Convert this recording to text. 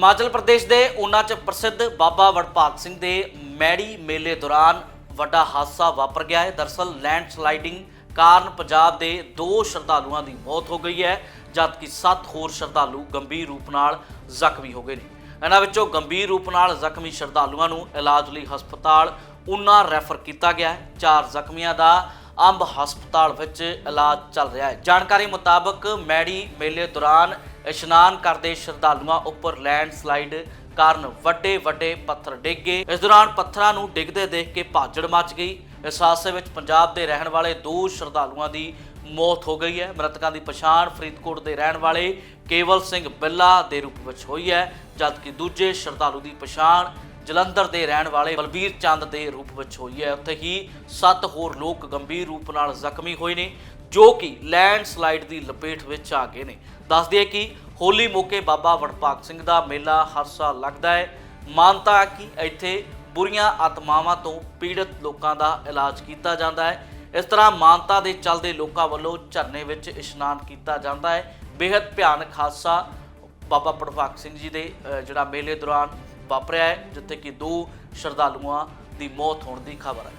ਹਿਮਾਚਲ ਪ੍ਰਦੇਸ਼ ਦੇ ਊਨਾ 'ਚ ਪ੍ਰਸਿੱਧ ਬਾਬਾ ਵਡਭਾਗ ਸਿੰਘ ਦੇ ਮੈੜੀ ਮੇਲੇ ਦੌਰਾਨ ਵੱਡਾ ਹਾਦਸਾ ਵਾਪਰ ਗਿਆ ਹੈ। ਦਰਸਲ ਲੈਂਡ ਸਲਾਈਡਿੰਗ ਕਾਰਨ ਪੰਜਾਬ ਦੇ ਦੋ ਸ਼ਰਧਾਲੂਆਂ ਦੀ ਮੌਤ ਹੋ ਗਈ ਹੈ, ਜਦਕਿ 7 ਹੋਰ ਸ਼ਰਧਾਲੂ ਗੰਭੀਰ ਰੂਪ ਨਾਲ ਜ਼ਖਮੀ ਹੋ ਗਏ ਨੇ। ਇਹਨਾਂ ਵਿੱਚੋਂ ਗੰਭੀਰ ਰੂਪ ਨਾਲ ਜ਼ਖਮੀ ਸ਼ਰਧਾਲੂਆਂ ਨੂੰ ਇਲਾਜ ਲਈ ਹਸਪਤਾਲ ਊਨਾ ਰੈਫਰ ਕੀਤਾ ਗਿਆ ਹੈ। ਚਾਰ ਜ਼ਖਮੀਆਂ ਦਾ ਅੰਬ ਹਸਪਤਾਲ ਵਿੱਚ ਇਲਾਜ ਚੱਲ ਰਿਹਾ ਹੈ। ਜਾਣਕਾਰੀ ਮੁਤਾਬਕ ਮੈੜੀ ਮੇਲੇ ਦੌਰਾਨ ਇਸ਼ਨਾਨ ਕਰਦੇ ਸ਼ਰਧਾਲੂਆਂ ਉੱਪਰ ਲੈਂਡਸਲਾਈਡ ਕਾਰਨ ਵੱਡੇ ਵੱਡੇ ਪੱਥਰ ਡਿੱਗ ਗਏ। ਇਸ ਦੌਰਾਨ ਪੱਥਰਾਂ ਨੂੰ ਡਿੱਗਦੇ ਦੇਖ ਕੇ ਭਾਜੜ ਮਚ ਗਈ। ਇਸ ਹਾਦਸੇ ਵਿੱਚ ਪੰਜਾਬ ਦੇ ਰਹਿਣ ਵਾਲੇ ਦੋ ਸ਼ਰਧਾਲੂਆਂ ਦੀ ਮੌਤ ਹੋ ਗਈ ਹੈ। ਮ੍ਰਿਤਕਾਂ ਦੀ ਪਛਾਣ ਫਰੀਦਕੋਟ ਦੇ ਰਹਿਣ ਵਾਲੇ ਕੇਵਲ ਸਿੰਘ ਬਿੱਲਾ ਦੇ ਰੂਪ ਵਿੱਚ ਹੋਈ ਹੈ, ਜਦਕਿ ਦੂਜੇ ਸ਼ਰਧਾਲੂ ਦੀ ਪਛਾਣ ਜਲੰਧਰ ਦੇ ਰਹਿਣ ਵਾਲੇ ਬਲਬੀਰ ਚੰਦ ਦੇ ਰੂਪ ਵਿੱਚ ਹੋਈ ਹੈ। ਉੱਥੇ ਹੀ ਸੱਤ ਹੋਰ ਲੋਕ ਗੰਭੀਰ ਰੂਪ ਨਾਲ ਜ਼ਖਮੀ ਹੋਏ ਨੇ। ਜੋ ਕਿ ਲੈਂਡ ਸਲਾਈਡ ਦੀ ਲਪੇਟ ਵਿੱਚ ਆ ਗਏ ਨੇ। ਦੱਸ ਕਿ ਹੋਲੀ ਮੌਕੇ ਬਾਬਾ ਵਡਭਾਗ ਸਿੰਘ ਦਾ ਮੇਲਾ ਹਰ ਸਾਲ ਲੱਗਦਾ ਹੈ। ਮਾਨਤਾ ਕਿ ਇੱਥੇ ਬੁਰੀਆਂ ਆਤਮਾਵਾਂ ਤੋਂ ਪੀੜਤ ਲੋਕਾਂ ਦਾ ਇਲਾਜ ਕੀਤਾ ਜਾਂਦਾ ਹੈ। ਇਸ ਤਰ੍ਹਾਂ ਮਾਨਤਾ ਦੇ ਚੱਲਦੇ ਲੋਕਾਂ ਵੱਲੋਂ ਝਰਨੇ ਵਿੱਚ ਇਸ਼ਨਾਨ ਕੀਤਾ ਜਾਂਦਾ ਹੈ। ਬੇहद ਭਿਆਨਕ ਹਾਦਸਾ ਬਾਬਾ ਵਡਭਾਗ ਸਿੰਘ ਜੀ ਦੇ ਜਿਹੜਾ ਮੇਲੇ ਦੌਰਾਨ ਵਾਪਰਿਆ ਹੈ, ਜਿੱਥੇ ਕਿ ਦੋ ਸ਼ਰਧਾਲੂਆਂ ਦੀ ਮੌਤ ਹੋਣ ਦੀ ਖਬਰ ਹੈ।